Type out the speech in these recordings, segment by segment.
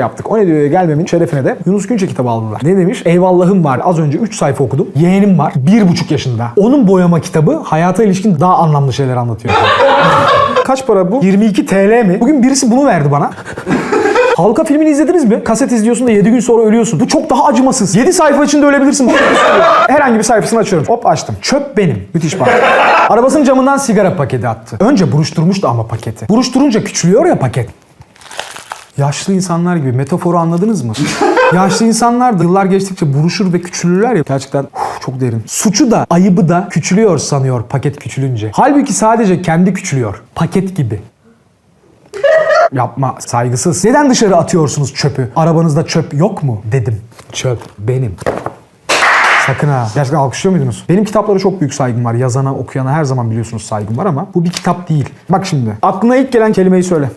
yaptık. O ne gelmemin şerefine de Yunus Günçe kitabı aldılar. Ne demiş? Eyvallahım var. Az önce 3 sayfa okudum. Yeğenim var. 1,5 yaşında. Onun boyama kitabı hayata ilişkin daha anlamlı şeyler anlatıyor. Kaç para bu? 22 TL mi? Bugün birisi bunu verdi bana. Halka filmini izlediniz mi? Kaset izliyorsun da 7 gün sonra ölüyorsun. Bu çok daha acımasız. 7 sayfa içinde ölebilirsin. Herhangi bir sayfasını açıyorum. Hop açtım. Çöp benim. Müthiş bak. Arabasının camından sigara paketi attı. Önce buruşturmuştu ama paketi. Buruşturunca küçülüyor ya paket. Yaşlı insanlar gibi metaforu anladınız mı? Yaşlı insanlar da yıllar geçtikçe buruşur ve küçülürler ya. Gerçekten uf, çok derin. Suçu da ayıbı da küçülüyor sanıyor paket küçülünce. Halbuki sadece kendi küçülüyor. Paket gibi. Yapma saygısız. Neden dışarı atıyorsunuz çöpü? Arabanızda çöp yok mu? Dedim. Çöp benim. Sakın ha. Gerçekten alkışlıyor muydunuz? Benim kitaplara çok büyük saygım var. Yazana, okuyana her zaman biliyorsunuz saygım var ama bu bir kitap değil. Bak şimdi. Aklına ilk gelen kelimeyi söyle.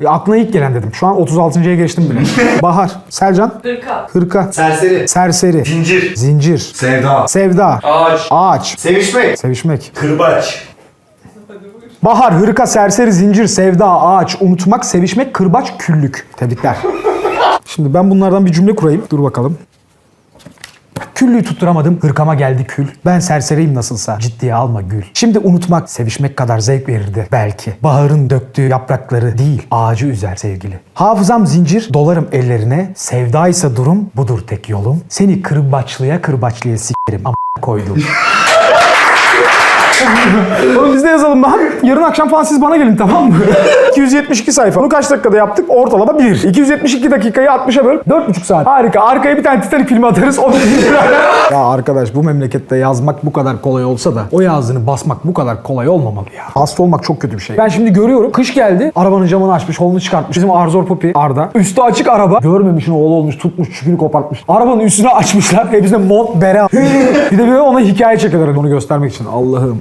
Ya aklına ilk gelen dedim. Şu an 36.ya geçtim bile. Bahar. Selcan. Hırka. Hırka. Serseri. Serseri. Zincir. Zincir. Sevda. Sevda. Ağaç. Ağaç. Sevişmek. Sevişmek. Kırbaç. Bahar, hırka, serseri, zincir, sevda, ağaç, unutmak, sevişmek, kırbaç, küllük. Tebrikler. Şimdi ben bunlardan bir cümle kurayım. Dur bakalım. Küllüğü tutturamadım, hırkama geldi kül. Ben serseriyim nasılsa, ciddiye alma gül. Şimdi unutmak, sevişmek kadar zevk verirdi belki. Baharın döktüğü yaprakları değil, ağacı üzer sevgili. Hafızam zincir, dolarım ellerine. Sevdaysa durum, budur tek yolum. Seni kırbaçlıya kırbaçlıya sikerim ama koydum. Oğlum biz de yazalım bak. Yarın akşam falan siz bana gelin tamam mı? 272 sayfa. Bunu kaç dakikada yaptık? Ortalama 1. 272 dakikayı 60'a böl. 4,5 saat. Harika. Arkaya bir tane Titanic filmi atarız. O Ya arkadaş bu memlekette yazmak bu kadar kolay olsa da o yazdığını basmak bu kadar kolay olmamalı ya. Hasta olmak çok kötü bir şey. Ben şimdi görüyorum. Kış geldi. Arabanın camını açmış, kolunu çıkartmış. Bizim Arzor Popi Arda. Üstü açık araba. Görmemişin oğlu olmuş, tutmuş, çükünü kopartmış. Arabanın üstüne açmışlar. Hepsine mont, bere. bir de böyle ona hikaye çekiyorlar onu göstermek için. Allah'ım.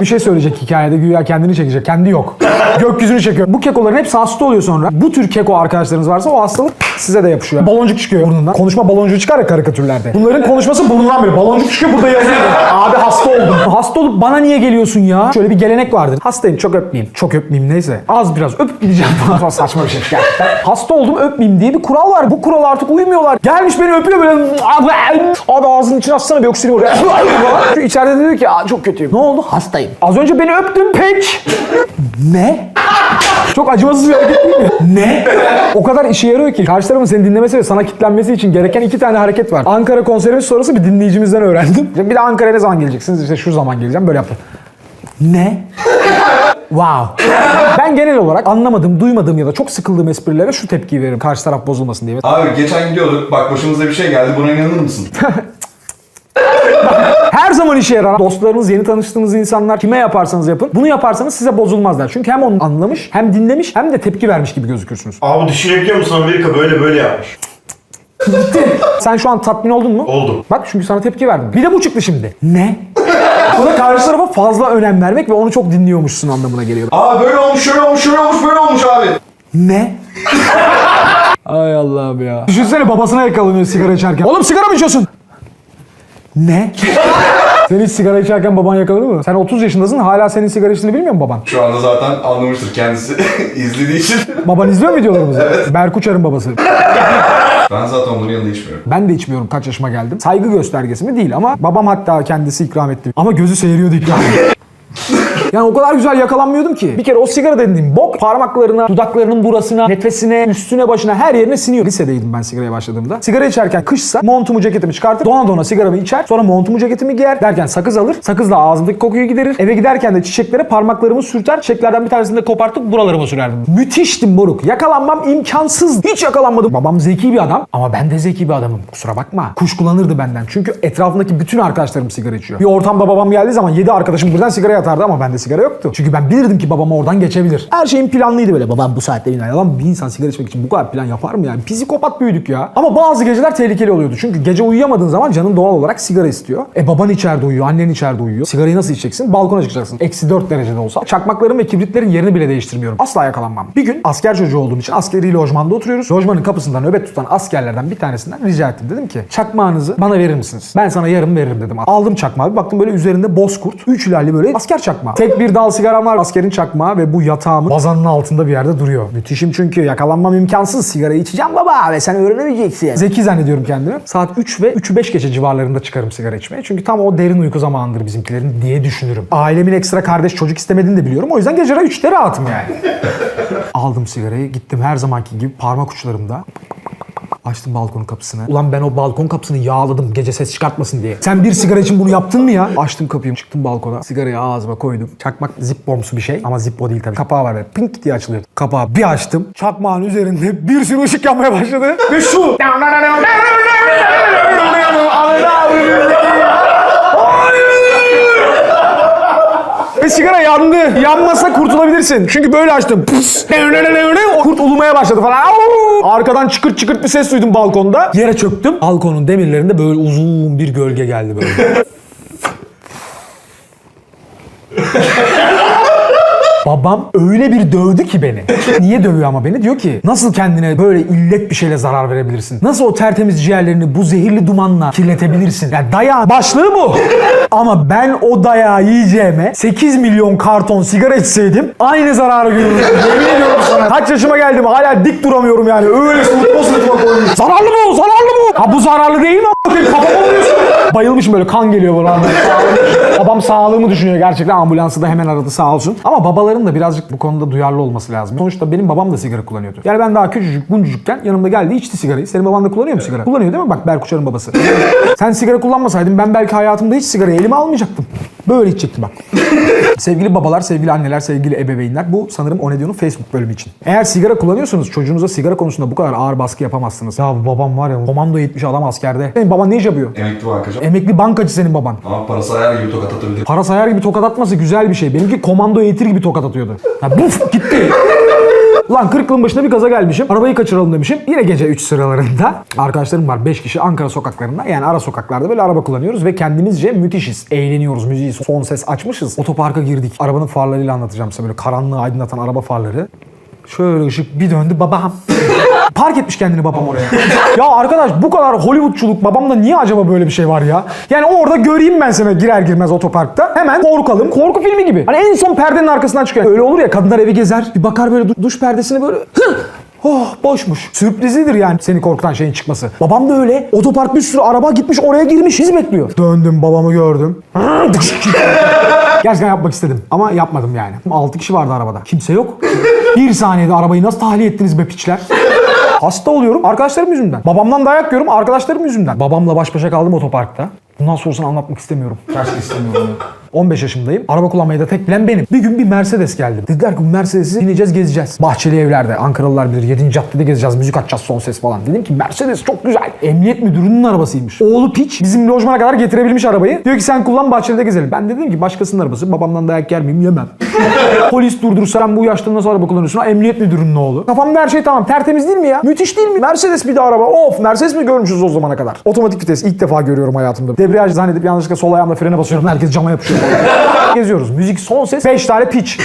Bir şey söyleyecek hikayede güya kendini çekecek. Kendi yok. Gökyüzünü çekiyor. Bu kekoların hepsi hasta oluyor sonra. Bu tür keko arkadaşlarınız varsa o hastalık size de yapışıyor. Baloncuk çıkıyor burnundan. Konuşma baloncuğu çıkar ya karikatürlerde. Bunların konuşması burnundan biri. Baloncuk çıkıyor burada yazıyor. Abi hasta oldum. Hasta olup bana niye geliyorsun ya? Şöyle bir gelenek vardır. Hastayım çok öpmeyeyim. Çok öpmeyeyim neyse. Az biraz öpüp gideceğim falan. Saçma bir şey. Gerçekten. Hasta oldum öpmeyeyim diye bir kural var. Bu kural artık uymuyorlar. Gelmiş beni öpüyor böyle. Abi ağzının içine atsana bir oksini oraya. Şu içeride dedi ki çok kötüyüm. Ne oldu? Hastayım. Az önce beni öptün pek. Ne? Çok acımasız bir hareket değil mi? Ne? O kadar işe yarıyor ki. Karşı tarafın seni dinlemesi ve sana kitlenmesi için gereken iki tane hareket var. Ankara konserimiz sonrası bir dinleyicimizden öğrendim. Bir de Ankara'ya ne zaman geleceksiniz? İşte şu zaman geleceğim. Böyle yaptım. Ne? Wow. Ben genel olarak anlamadığım, duymadığım ya da çok sıkıldığım esprilere şu tepkiyi veririm. Karşı taraf bozulmasın diye. Abi geçen gidiyorduk bak başımıza bir şey geldi buna inanır mısın? Her zaman işe yarar. Dostlarınız, yeni tanıştığınız insanlar kime yaparsanız yapın. Bunu yaparsanız size bozulmazlar. Çünkü hem onu anlamış, hem dinlemiş, hem de tepki vermiş gibi gözükürsünüz. Abi düşünebiliyor musun Amerika böyle böyle yapmış. Sen şu an tatmin oldun mu? Oldum. Bak çünkü sana tepki verdim. Bir de bu çıktı şimdi. Ne? Bu da karşı tarafa fazla önem vermek ve onu çok dinliyormuşsun anlamına geliyor. Aa böyle olmuş şöyle olmuş şöyle olmuş böyle olmuş abi. Ne? Ay Allah'ım ya. Düşünsene babasına yakalanıyor sigara içerken. Oğlum sigara mı içiyorsun? Ne? Sen hiç sigara içerken baban yakalanır mı? Sen 30 yaşındasın hala senin sigara içtiğini bilmiyor mu baban? Şu anda zaten anlamıştır kendisi izlediği için. Baban izliyor mu videolarımızı? Evet. Berkuçar'ın babası. Ben zaten onların yanında içmiyorum. Ben de içmiyorum kaç yaşıma geldim. Saygı göstergesi mi değil ama babam hatta kendisi ikram etti. Ama gözü seyiriyordu ikram. Yani o kadar güzel yakalanmıyordum ki. Bir kere o sigara dediğim bok parmaklarına, dudaklarının burasına, nefesine, üstüne başına her yerine siniyor. Lisedeydim ben sigaraya başladığımda. Sigara içerken kışsa montumu ceketimi çıkartıp dona dona sigaramı içer. Sonra montumu ceketimi giyer. Derken sakız alır. Sakızla ağzımdaki kokuyu giderir. Eve giderken de çiçeklere parmaklarımı sürter. Çiçeklerden bir tanesini de kopartıp buralarıma sürerdim. Müthiştim moruk. Yakalanmam imkansız. Hiç yakalanmadım. Babam zeki bir adam ama ben de zeki bir adamım. Kusura bakma. Kuşkulanırdı benden. Çünkü etrafındaki bütün arkadaşlarım sigara içiyor. Bir ortamda babam geldiği zaman 7 arkadaşım birden sigara atardı ama bende sigara yoktu. Çünkü ben bilirdim ki babam oradan geçebilir. Her şeyim planlıydı böyle. Babam bu saatte iner. Lan bir insan sigara içmek için bu kadar plan yapar mı yani? Psikopat büyüdük ya. Ama bazı geceler tehlikeli oluyordu. Çünkü gece uyuyamadığın zaman canın doğal olarak sigara istiyor. E baban içeride uyuyor, annen içeride uyuyor. Sigarayı nasıl içeceksin? Balkona çıkacaksın. Eksi 4 derecede olsa. Çakmakların ve kibritlerin yerini bile değiştirmiyorum. Asla yakalanmam. Bir gün asker çocuğu olduğum için askeri lojmanda oturuyoruz. Lojmanın kapısından nöbet tutan askerlerden bir tanesinden rica ettim. Dedim ki çakmağınızı bana verir misiniz? Ben sana yarım veririm dedim. Aldım çakmağı. Baktım böyle üzerinde bozkurt. Üç ilerli böyle asker çakmağı. Bir dal sigaram var. Askerin çakmağı ve bu yatağımın bazanın altında bir yerde duruyor. Müthişim çünkü yakalanmam imkansız. Sigarayı içeceğim baba ve sen öğrenemeyeceksin. Zeki zannediyorum kendimi. Saat 3 ve 3'ü 5 geçe civarlarında çıkarım sigara içmeye. Çünkü tam o derin uyku zamanıdır bizimkilerin diye düşünürüm. Ailemin ekstra kardeş çocuk istemediğini de biliyorum. O yüzden geceler 3'te rahatım yani. Aldım sigarayı gittim her zamanki gibi parmak uçlarımda Açtım balkon kapısını. Ulan ben o balkon kapısını yağladım gece ses çıkartmasın diye. Sen bir sigara için bunu yaptın mı ya? Açtım kapıyı, çıktım balkona. Sigarayı ağzıma koydum. Çakmak zipbomsu bir şey ama zippo değil tabii. Kapağı var böyle pink diye açılıyor. Kapağı bir açtım. Çakmağın üzerinde bir sürü ışık yanmaya başladı. Ve şu. Ve sigara yandı. Yanmasa kurtulabilirsin. Çünkü böyle açtım. Pıs. O kurt ulumaya başladı falan. Arkadan çıkırt çıkırt bir ses duydum balkonda. Yere çöktüm. Balkonun demirlerinde böyle uzun bir gölge geldi böyle. Babam öyle bir dövdü ki beni. Niye dövüyor ama beni? Diyor ki nasıl kendine böyle illet bir şeyle zarar verebilirsin? Nasıl o tertemiz ciğerlerini bu zehirli dumanla kirletebilirsin? Yani dayağın başlığı bu. ama ben o dayağı yiyeceğime 8 milyon karton sigara içseydim aynı zararı görürdüm. Yemin ediyorum sana. Kaç yaşıma geldim hala dik duramıyorum yani. Öyle sırtıma sırtıma koymuş. Zararlı mı? Zararlı? Ha bu zararlı değil mi? Kafama vuruyorsun. Bayılmışım böyle kan geliyor bana. Babam sağlığımı düşünüyor gerçekten ambulansı da hemen aradı sağ olsun. Ama babaların da birazcık bu konuda duyarlı olması lazım. Sonuçta benim babam da sigara kullanıyordu. Yani ben daha küçücük buncucukken yanımda geldi içti sigarayı. Senin baban da kullanıyor mu sigara? Kullanıyor değil mi? Bak Berk Uçar'ın babası. Sen sigara kullanmasaydın ben belki hayatımda hiç sigarayı elime almayacaktım. Böyle içecektim bak. sevgili babalar, sevgili anneler, sevgili ebeveynler bu sanırım Onedio'nun Facebook bölümü için. Eğer sigara kullanıyorsanız çocuğunuza sigara konusunda bu kadar ağır baskı yapamazsınız. Ya babam var ya komando 70 adam askerde. Senin baban ne iş yapıyor? Emekli bankacı. Emekli bankacı senin baban. Ama parası ayar gibi tokat atabilir. Para sayar gibi tokat atması güzel bir şey. Benimki komando eğitir gibi tokat atıyordu. Ya buf gitti. Lan 40 yılın başına bir gaza gelmişim. Arabayı kaçıralım demişim. Yine gece 3 sıralarında. Arkadaşlarım var 5 kişi Ankara sokaklarında. Yani ara sokaklarda böyle araba kullanıyoruz ve kendimizce müthişiz. Eğleniyoruz. Müziği son ses açmışız. Otoparka girdik. Arabanın farlarıyla anlatacağım size böyle karanlığı aydınlatan araba farları. Şöyle ışık bir döndü babam. Park etmiş kendini babam oraya. ya arkadaş bu kadar Hollywoodçuluk babamda niye acaba böyle bir şey var ya? Yani orada göreyim ben seni girer girmez otoparkta. Hemen korkalım. Korku filmi gibi. Hani en son perdenin arkasından çıkıyor. Öyle olur ya kadınlar evi gezer. Bir bakar böyle du- duş perdesine böyle. Oh boşmuş. Sürprizidir yani seni korkutan şeyin çıkması. Babam da öyle. Otopark bir sürü araba gitmiş oraya girmiş. Bizi bekliyor. Döndüm babamı gördüm. Gerçekten yapmak istedim ama yapmadım yani. 6 kişi vardı arabada. Kimse yok. Bir saniyede arabayı nasıl tahliye ettiniz be piçler? Hasta oluyorum arkadaşlarım yüzünden. Babamdan dayak yiyorum arkadaşlarım yüzünden. Babamla baş başa kaldım otoparkta. Bundan sonrasını anlatmak istemiyorum. Gerçekten istemiyorum. 15 yaşındayım. Araba kullanmayı da tek bilen benim. Bir gün bir Mercedes geldi. Dediler ki bu Mercedes'i bineceğiz gezeceğiz. Bahçeli evlerde. Ankaralılar bilir. 7. caddede gezeceğiz. Müzik açacağız son ses falan. Dedim ki Mercedes çok güzel. Emniyet müdürünün arabasıymış. Oğlu piç bizim lojmana kadar getirebilmiş arabayı. Diyor ki sen kullan Bahçeli'de gezelim. Ben de dedim ki başkasının arabası. Babamdan dayak yer miyim? Yemem. Polis durdursa ben bu yaşta nasıl araba kullanıyorsun? Emniyet müdürünün oğlu. Kafamda her şey tamam. Tertemiz değil mi ya? Müthiş değil mi? Mercedes bir de araba. Of Mercedes mi görmüşüz o zamana kadar? Otomatik vites ilk defa görüyorum hayatımda. Debriyaj zannedip yanlışlıkla sol ayağımla frene basıyorum. Herkes cama yapışıyor. Geziyoruz. Müzik son ses. 5 tane piç.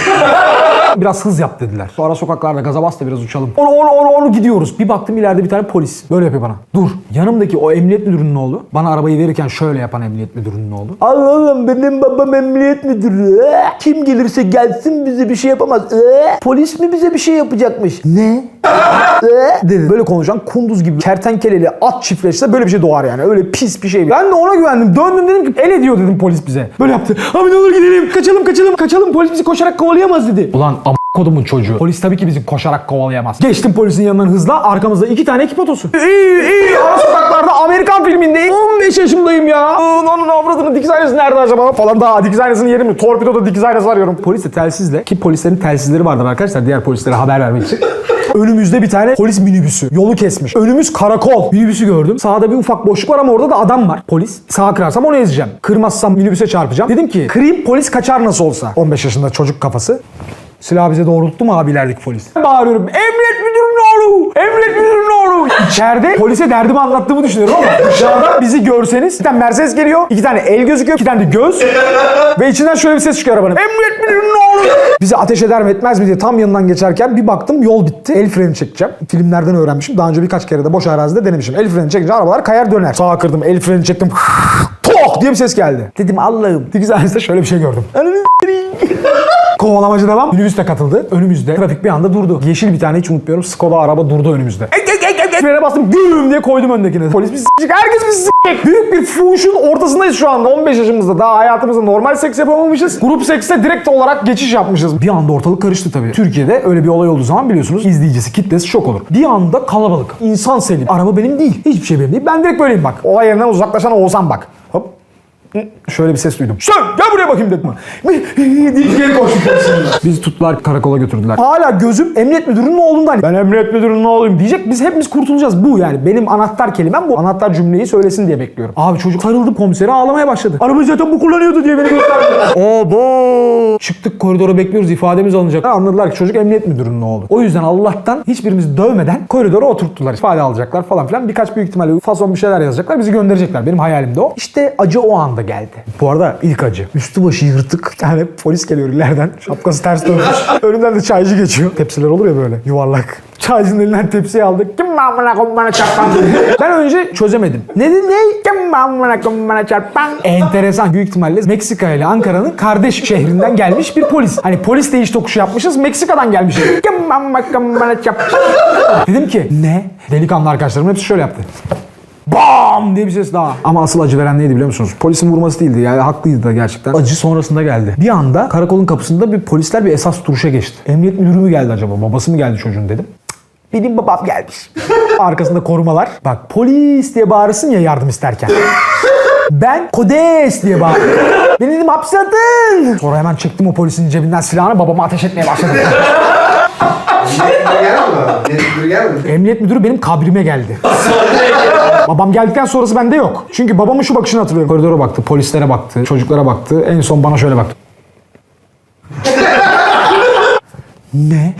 Biraz hız yap dediler. Sonra sokaklarda gaza bas da biraz uçalım. Onu onu onu onu gidiyoruz. Bir baktım ileride bir tane polis. Böyle yapıyor bana. Dur. Yanımdaki o emniyet müdürünün oğlu. Bana arabayı verirken şöyle yapan emniyet müdürünün oğlu. Allah'ım benim babam emniyet müdürü. Kim gelirse gelsin bize bir şey yapamaz. Ee, Polis mi bize bir şey yapacakmış? Ne? Ee, dedi. Böyle konuşan kunduz gibi kertenkeleli at çiftleşse böyle bir şey doğar yani. Öyle pis bir şey. Ben de ona güvendim. Döndüm dedim ki el ediyor dedim polis bize. Böyle yaptı. Abi ne olur gidelim. Kaçalım kaçalım kaçalım. Polis bizi koşarak kovalayamaz dedi. Ulan am kodumun çocuğu. Polis tabii ki bizi koşarak kovalayamaz. Geçtim polisin yanından hızla. Arkamızda iki tane ekip otosu. İyi iyi. Ara sokaklarda Amerikan filmindeyim. 15 yaşındayım ya. Onun avradını dikiz aynası nerede acaba falan. Daha dikiz aynasını yerim mi? Torpidoda dikiz aynası arıyorum. Polis de telsizle ki polislerin telsizleri vardır arkadaşlar. Diğer polislere haber vermek için. Önümüzde bir tane polis minibüsü. Yolu kesmiş. Önümüz karakol. Minibüsü gördüm. Sağda bir ufak boşluk var ama orada da adam var. Polis. Sağa kırarsam onu ezeceğim. Kırmazsam minibüse çarpacağım. Dedim ki kırayım polis kaçar nasıl olsa. 15 yaşında çocuk kafası. Silah bize doğrulttu mu abilerdeki polis? Bağırıyorum. Emniyet müdürünün oğlu! Emniyet müdürünün oğlu! İçeride polise derdimi anlattığımı düşünüyorum ama dışarıda bizi görseniz bir tane Mercedes geliyor, iki tane el gözüküyor, iki tane de göz ve içinden şöyle bir ses çıkıyor arabanın. Emniyet müdürünün oğlu! Bizi ateş eder mi etmez mi diye tam yanından geçerken bir baktım yol bitti. El freni çekeceğim. Filmlerden öğrenmişim. Daha önce birkaç kere de boş arazide denemişim. El freni çekince arabalar kayar döner. Sağa kırdım, el freni çektim. Tok diye bir ses geldi. Dedim Allah'ım. Dikiz ailesinde şöyle bir şey gördüm. Kovalamacı devam. Minibüs de katıldı. Önümüzde. Trafik bir anda durdu. Yeşil bir tane hiç unutmuyorum. Skoda araba durdu önümüzde. Ek. Frene bastım. Güm diye koydum öndekine. Polis bir s**cik. Herkes bir s**cik. Büyük bir fuhuşun ortasındayız şu anda. 15 yaşımızda. Daha hayatımızda normal seks yapamamışız. Grup sekse direkt olarak geçiş yapmışız. Bir anda ortalık karıştı tabii. Türkiye'de öyle bir olay olduğu zaman biliyorsunuz izleyicisi kitlesi şok olur. Bir anda kalabalık. İnsan selim. Araba benim değil. Hiçbir şey benim değil. Ben direkt böyleyim bak. Olay yerinden uzaklaşan Oğuzhan bak. Şöyle bir ses duydum. Sen gel buraya bakayım dedim. Koştum polisin Bizi tuttular karakola götürdüler. Hala gözüm emniyet müdürünün oğlundan. Ben emniyet müdürünün oğluyum diyecek. Biz hepimiz kurtulacağız. Bu yani. Benim anahtar kelimem bu. Anahtar cümleyi söylesin diye bekliyorum. Abi çocuk sarıldı komisere ağlamaya başladı. Arabayı zaten bu kullanıyordu diye beni gösterdi. Obo. Çıktık koridora bekliyoruz ifademiz alınacak. Anladılar ki çocuk emniyet müdürünün oğlu. O yüzden Allah'tan hiçbirimizi dövmeden koridora oturttular. İfade alacaklar falan filan. Birkaç büyük ihtimalle fason bir şeyler yazacaklar. Bizi gönderecekler. Benim hayalim de o. İşte acı o anda geldi. Bu arada ilk acı. Üstü başı yırtık. Bir tane polis geliyor ileriden. Şapkası ters dönmüş. Önünden de çaycı geçiyor. Tepsiler olur ya böyle yuvarlak. Çaycının elinden tepsiyi aldık. Kim amına koyayım bana çarpan. Ben önce çözemedim. Ne dedi ne? Kim amına koyayım bana çarpan? Enteresan. Büyük ihtimalle Meksika ile Ankara'nın kardeş şehrinden gelmiş bir polis. Hani polis değiş tokuşu yapmışız. Meksika'dan gelmiş. Kim amına koyayım bana çarpan? Dedim ki ne? Delikanlı arkadaşlarım hepsi şöyle yaptı. BAM diye bir ses daha. Ama asıl acı veren neydi biliyor musunuz? Polisin vurması değildi yani haklıydı da gerçekten. Acı sonrasında geldi. Bir anda karakolun kapısında bir polisler bir esas duruşa geçti. Emniyet müdürü mü geldi acaba? Babası mı geldi çocuğun dedim. Benim babam gelmiş. Arkasında korumalar. Bak polis diye bağırırsın ya yardım isterken. Ben Kodes diye bağırdım. Beni dedim hapse atın. Sonra hemen çektim o polisin cebinden silahını babama ateş etmeye başladım. mi? Netflix gelmedi. Emniyet müdürü benim kabrime geldi. Babam geldikten sonrası bende yok. Çünkü babamın şu bakışını hatırlıyorum. Koridora baktı, polislere baktı, çocuklara baktı. En son bana şöyle baktı. ne?